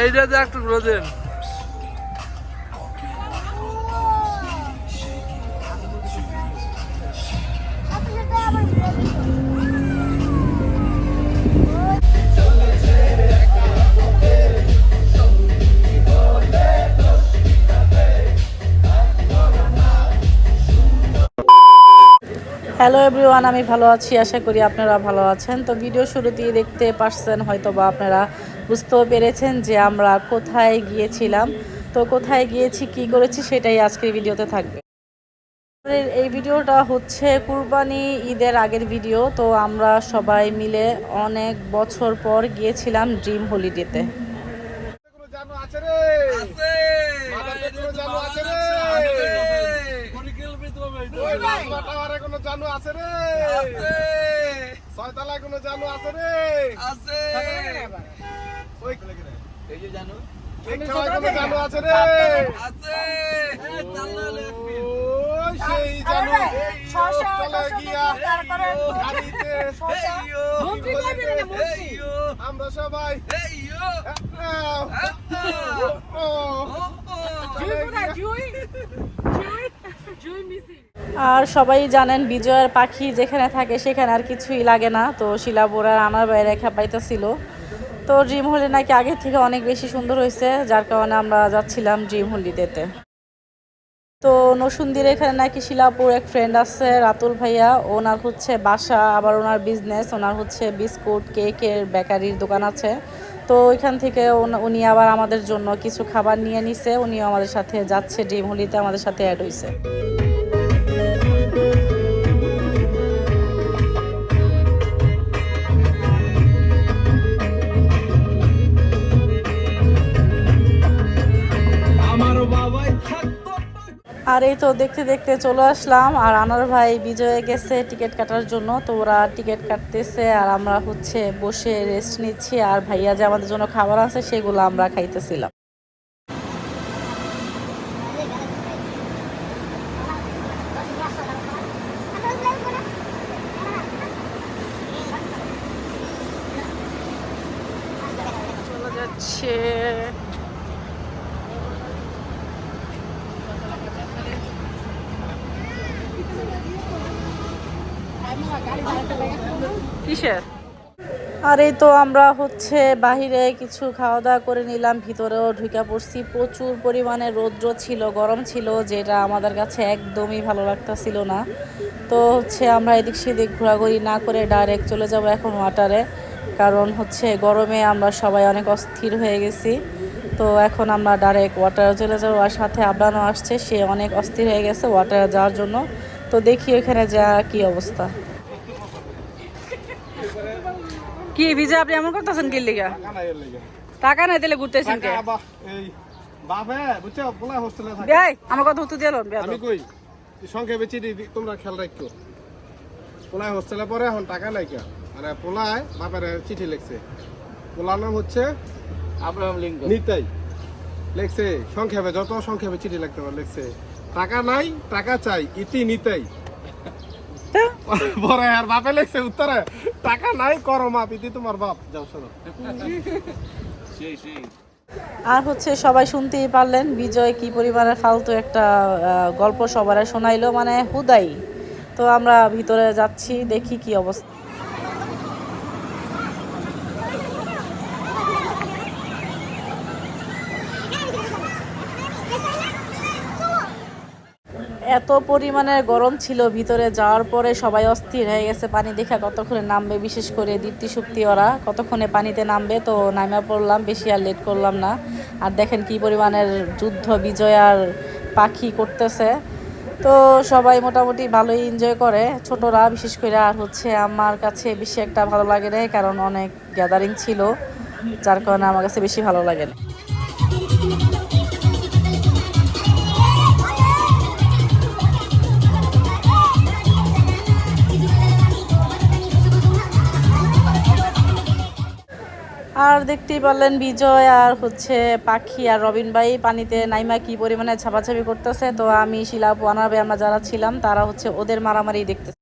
এইটা যে একটু রোজেন হ্যালো এভরিওয়ান আমি ভালো আছি, আশা করি আপনারা ভালো আছেন। তো ভিডিও শুরুতেই দেখতে পারছেন হয়তো বা আপনারা বুঝতেও পেরেছেন যে আমরা কোথায় গিয়েছিলাম। তো কোথায় গিয়েছি কি করেছি সেটাই আজকের ভিডিওতে থাকবে। আমাদের এই ভিডিওটা হচ্ছে কুরবানি ঈদের আগের ভিডিও। তো আমরা সবাই মিলে অনেক বছর পর গিয়েছিলাম ড্রিম হলিডেতে। ছয়তলায় কোনো জানো আছে রে? আছে। রে? ওই জানো চলে গিয়া গাড়িতে আমরা সবাই আর সবাই জানেন বিজয়ের পাখি যেখানে থাকে সেখানে আর কিছুই লাগে না। তো শিলাপুরার আনার বাইরে রেখা পাইতেছিল তো ড্রিম হলি নাকি আগের থেকে অনেক বেশি সুন্দর হয়েছে, যার কারণে আমরা যাচ্ছিলাম ড্রিম হলিডেতে। তো নসুন্দির এখানে নাকি শিলাপুর এক ফ্রেন্ড আছে, রাতুল ভাইয়া। ওনার হচ্ছে বাসা, আবার ওনার বিজনেস ওনার হচ্ছে বিস্কুট, কেকের বেকারির দোকান আছে। তো ওইখান থেকে উনি আবার আমাদের জন্য কিছু খাবার নিয়ে নিছে, উনিও আমাদের সাথে যাচ্ছে ড্রিম হলিতে আমাদের সাথে অ্যাড হয়েছে এই তো দেখতে দেখতে চলে আসলাম। আর আনার ভাই বিজয়ে গেছে টিকিট কাটার জন্য, তো ওরা টিকিট কাটতেছে আর আমরা হচ্ছে বসে রেস্ট নিচ্ছি। আর ভাইয়া যে আমাদের জন্য খাবার আছে, সেগুলো আমরা খাইতেছিলাম। কিসের? আর এই তো আমরা হচ্ছে বাহিরে কিছু খাওয়া দাওয়া করে নিলাম, ভিতরেও ঢুকে পড়ছি। প্রচুর পরিমাণে রৌদ্র ছিল, গরম ছিল, যেটা আমাদের কাছে একদমই ভালো লাগতাছিল না। তো হচ্ছে আমরা এদিক সেদিক ঘোরাঘুরি না করে ডাইরেক্ট চলে যাব এখন ওয়াটারে কারণ হচ্ছে গরমে আমরা সবাই অনেক অস্থির হয়ে গেছি। তো এখন আমরা ডাইরেক্ট ওয়াটারে চলে যাব, আর সাথে আবরানও আসছে, সে অনেক অস্থির হয়ে গেছে ওয়াটারে যাওয়ার জন্য। তো দেখি ওখানে যা কি অবস্থা। কি ভিজা আপনি এমন করতেছেন কি লিগা? টাকা নাই দিলে ঘুরতেছেন কে? এই বাপে বুঝছ? পোলা হোস্টেলে থাকে। আমার কথা উত্তর আমি কই? দি- তোমরা খেয়াল রাখো। পোলায় হোস্টেলে পরে এখন টাকা নাই কে? মানে পোলায় বাপের চিঠি লিখছে। পোলার নাম হচ্ছে আব্রাহাম লিঙ্কন নিতাই। লিখছে সংক্ষেপে যত সংক্ষেপে চিঠি লিখতে পারে লিখছে। টাকা নাই টাকা চাই ইতি নিতাই। পরে আর বাপে লিখছে উত্তরে টাকা নাই করো মাপ ইতি তোমার বাপ। যাও শোনো সেই সেই। আর হচ্ছে সবাই শুনতেই পারলেন বিজয় কি পরিমাণে ফালতু একটা গল্প সবার শোনাইলো মানে হুদাই। তো আমরা ভিতরে যাচ্ছি দেখি কি অবস্থা। এত পরিমাণে গরম ছিল ভিতরে, যাওয়ার পরে সবাই অস্থির হয়ে গেছে, পানি দেখা কতক্ষণে নামবে, বিশেষ করে দীপ্তি শক্তি ওরা। কতক্ষণে পানিতে নামবে, তো নামা পড়লাম, বেশি আর লেট করলাম না। আর দেখেন কি পরিমাণের যুদ্ধ, বিজয় আর পাখি করতেছে। তো সবাই মোটামুটি ভালোই এনজয় করে, ছোটরা, বিশেষ করে আর হচ্ছে আমার কাছে বেশি একটা ভালো লাগে না কারণ অনেক গ্যাদারিং ছিল, যার কারণে আমার কাছে বেশি ভালো লাগে না আর দেখতেই পারলেন বিজয় আর হচ্ছে পাখি আর রবিন ভাই পানিতে নাইমা কি পরিমাণে ছাপাছাপি করতেছে। তো আমি, শিলা পোয়ানাবে আমরা যারা ছিলাম, তারা হচ্ছে ওদের মারামারি দেখতেছে।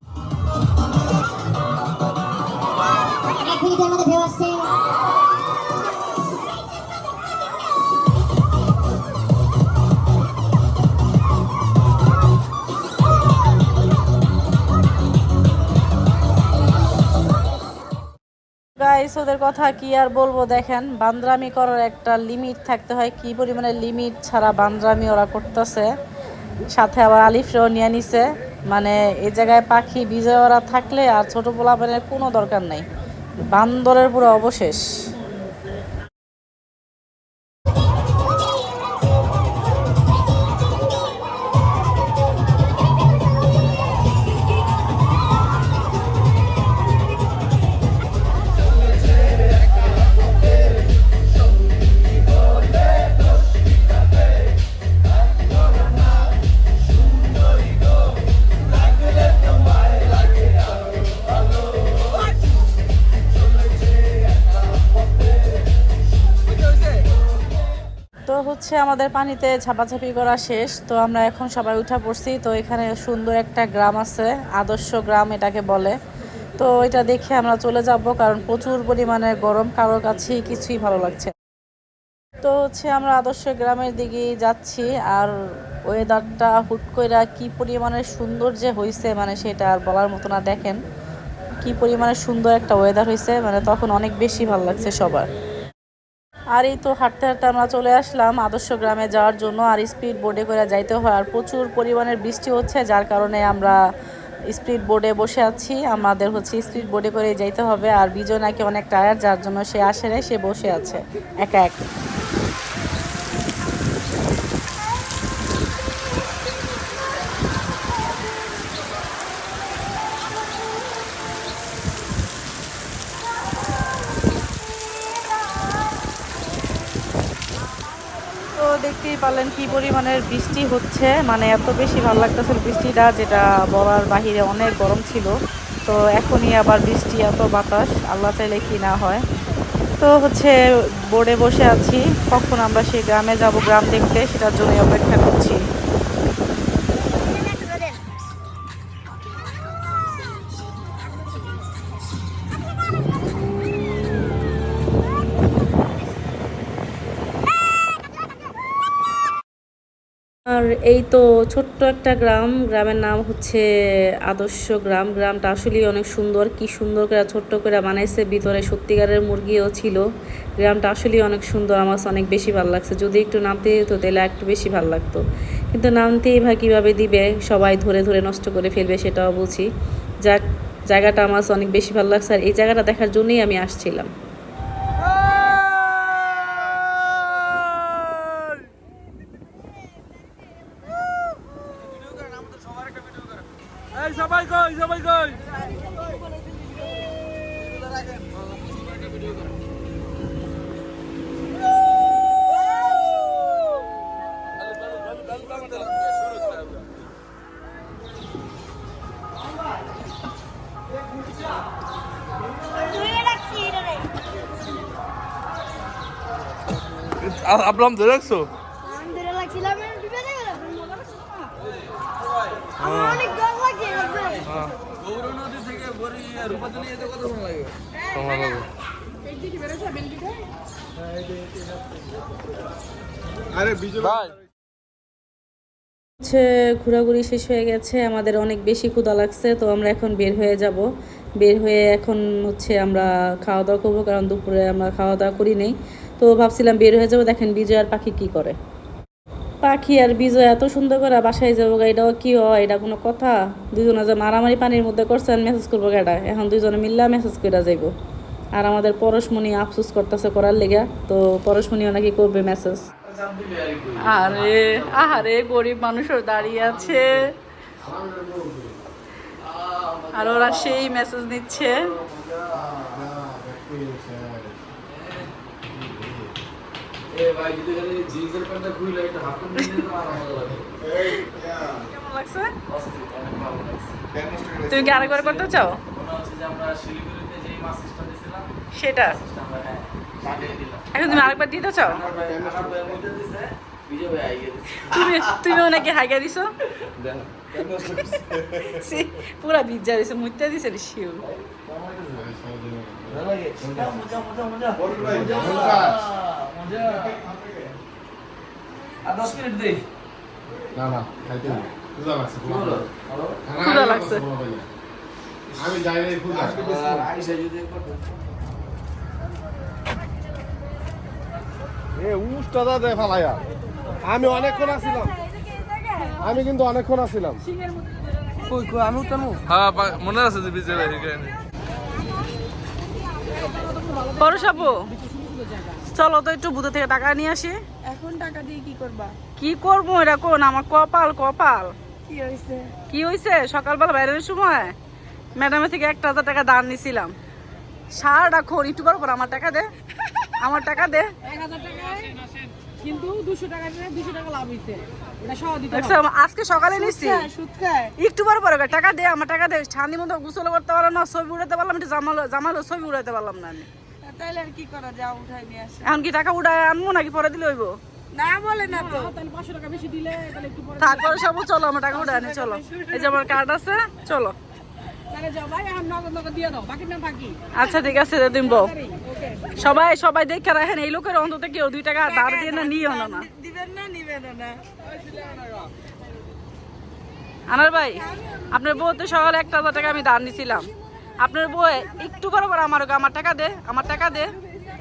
গাইস ওদের কথা কি আর বলব দেখেন, বান্দরামি করার একটা লিমিট থাকতে হয়, কি পরিমাণে লিমিট ছাড়া বান্দরামি ওরা করতেছে। সাথে আবার আলিফরাও নিয়ে নিছে মানে এই জায়গায় পাখি বিজয় ওরা থাকলে আর ছোট পোলাপানের কোনো দরকার নাই। বান্দরের পুরো অবশেষ। তো হচ্ছে আমাদের পানিতে ঝাপাঝাপি করা শেষ, তো আমরা এখন সবাই উঠা পড়ছি। তো এখানে সুন্দর একটা গ্রাম আছে, আদর্শ গ্রাম এটাকে বলে। তো এটা দেখে আমরা চলে যাব, কারণ প্রচুর পরিমাণে গরম কারোর কাছেই কিছুই ভালো লাগছে। তো হচ্ছে আমরা আদর্শ গ্রামের দিকে যাচ্ছি, আর ওয়েদারটা হুট কইরা কি পরিমাণে সুন্দর যে হয়েছে মানে সেটা আর বলার মতো না, দেখেন। কি পরিমাণে সুন্দর একটা ওয়েদার হয়েছে মানে তখন অনেক বেশি ভালো লাগছে সবার। আর এই তো হাঁটতে হাঁটতে আমরা চলে আসলাম আদর্শ গ্রামে যাওয়ার জন্য আর স্পিড বোর্ডে করে যাইতে হয়। আর প্রচুর পরিমাণের বৃষ্টি হচ্ছে, যার কারণে আমরা স্পিড বোর্ডে বসে আছি। আমাদের হচ্ছে স্পিড বোর্ডে করে যাইতে হবে। আর বিজয় নাকি অনেক টায়ার যার জন্য সে আসে নাই, সে বসে আছে, একা এক। পারলেন কি পরিমাণের বৃষ্টি হচ্ছে মানে এত বেশি ভালো লাগতেছিল বৃষ্টিটা যেটা বলার বাহিরে অনেক গরম ছিল। তো এখনই আবার বৃষ্টি, এত বাতাস, আল্লাহ চাইলে কি না হয়। তো হচ্ছে বোর্ডে বসে আছি, কখন আমরা সেই গ্রামে যাব, গ্রাম দেখতে, সেটার জন্য অপেক্ষা করছি। আর এই তো ছোট্ট একটা গ্রাম, গ্রামের নাম হচ্ছে আদর্শ গ্রাম। গ্রামটা আসলেই অনেক সুন্দর, কি সুন্দর করে ছোট্ট করে বানাইছে, ভিতরে সত্যিকারের মুরগিও ছিল। গ্রামটা আসলেই অনেক সুন্দর, আমার অনেক বেশি ভালো লাগছে। যদি একটু নামতে যেত তাহলে একটু বেশি ভালো লাগতো। কিন্তু নামতেই ভাই কীভাবে দিবে, সবাই ধরে ধরে নষ্ট করে ফেলবে সেটাও বুঝি। যাক, জায়গাটা আমার অনেক বেশি ভালো লাগছে। আর এই জায়গাটা দেখার জন্যই আমি আসছিলাম। লাগে? সময় লাগে। আরে বিজয় ভাই। হচ্ছে ঘোরাঘুরি শেষ হয়ে গেছে আমাদের অনেক বেশি ক্ষুধা লাগছে তো আমরা এখন বের হয়ে যাব। বের হয়ে এখন হচ্ছে আমরা খাওয়া দাওয়া করব কারণ দুপুরে আমরা খাওয়া দাওয়া করি নেই। তো ভাবছিলাম বের হয়ে যাব দেখেন বিজয় আর পাখি কি করে। পাখি আর বিজয় এত সুন্দর করে বাসায় যাব গা, এটাও কি হয় এটা কোনো কথা? দুজনে যে মারামারি পানির মধ্যে করছেন মেসেজ করব গাটা এখন দুজনে মিল্লা মেসেজ করে যাইবো। আর আমাদের পরশমণি আফসোস করতেছে করার লেগা তো পরশমণিও নাকি করবে মেসেজ আরে আহারে গরিব মানুষও দাঁড়িয়ে আছে। আর ওরা সেই মেসেজ নিচ্ছে। ভাই যদি জিন্সের প্যান্টটা খুলে একটা হাফ প্যান্ট নিয়ে তো আরাম লাগে। কেমন লাগছে অস্থির অনেক ভালো লাগছে। তুমি কি আরেকবার করতে চাও? সেটা? হ্যাঁ এখন তুমি আরেকবার দিতে চাও? তুমি তুমি ওনাকে হাইগা দিছো? পুরা বিজ্জা দিছে মুইতে দিছে রে শিউ। ভালো লাগে। মজা মজা মজা। মজা। মজা। মজা আর দশ মিনিট দেই। না না খাইতে লাগছে লাগছে। হ্যাঁ, আমি যাই আইসা যদি এ উষ্টা দা দে ফালাইয়া। আমি অনেকক্ষণ আছিলাম। আমি কিন্তু অনেকক্ষণ আছিলাম। কই কই আমি উঠানো হ্যাঁ মনে আছে যে বিজয় ভাই এখানে চলো তো একটু বুধ থেকে টাকা নিয়ে আসি। এখন টাকা দিয়ে কি করবা? কি করব এটা কোন? আমার কপাল কপাল। কি হয়েছে কি সকালবেলা বাইরের সময় ম্যাডামের থেকে একটা হাজার টাকা দান নিছিলাম। সারাটা খোর একটু পর আমার টাকা দে। আমার টাকা দে। এক হাজার টাকায়? কিন্তু দুশো টাকা নিয়ে দুশো টাকা লাভ হয়েছে এটা সহ দিতে আজকে সকালে নিচ্ছি সুদ খায়। একটু পর পর টাকা দে আমার টাকা দে। শান্তি মতো গোসল করতে পারলাম না ছবি উড়াতে পারলাম জামালো ছবি উড়াতে পারলাম না আমি। তাইলে আর কি করা যা উঠাই নিয়ে আসে। এখন কি টাকা উড়ায় আনব নাকি পরে দিলে হইব? না বলে না তো। তাহলে পাঁচশো টাকা বেশি দিলে তাহলে একটু পরে তারপরে সব চলো আমার টাকা আনি চলো। এই যে আমার কার্ড আছে চলো। তাহলে যাও ভাই এখন নগদ নগদ দিয়ে দাও। বাকি না বাকি আচ্ছা ঠিক আছে তুমি বউ সবাই সবাই দেখে রাখেন এই লোকের অন্তত কেউ দুই টাকা ধার দিয়ে না নিও না না। দিবেন না নিবেন না। আনার ভাই আপনার বউ তো সকালে একটা হাজার টাকা আমি ধার নিছিলাম। আপনার বউ একটু করে করে আমার ওকে আমার টাকা দে আমার টাকা দে।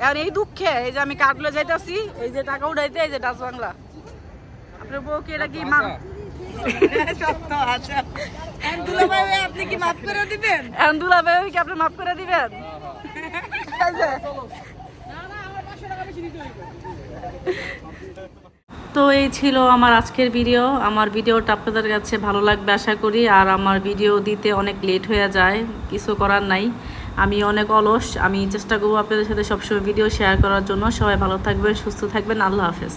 এখন এই দুঃখে এই যে আমি কাটলে যাইতেছি এই যে টাকা উঠাইতে এই যে ডাচ বাংলা। আপনার বউ কি এটা কি মা আপনি কি মাফ করে দিবেন? এখন ভাই কি আপনি মাফ করে দিবেন? না না আমার পাঁচশো টাকা বেশি দিতে হইবে। তো এই ছিল আমার আজকের ভিডিও। আমার ভিডিওটা আপনাদের কাছে ভালো লাগবে আশা করি। আর আমার ভিডিও দিতে অনেক লেট হয়ে যায়, কিছু করার নাই। আমি অনেক অলস, আমি চেষ্টা করব আপনাদের সাথে সবসময় ভিডিও শেয়ার করার জন্য। সবাই ভালো থাকবেন, সুস্থ থাকবেন। আল্লাহ হাফেজ।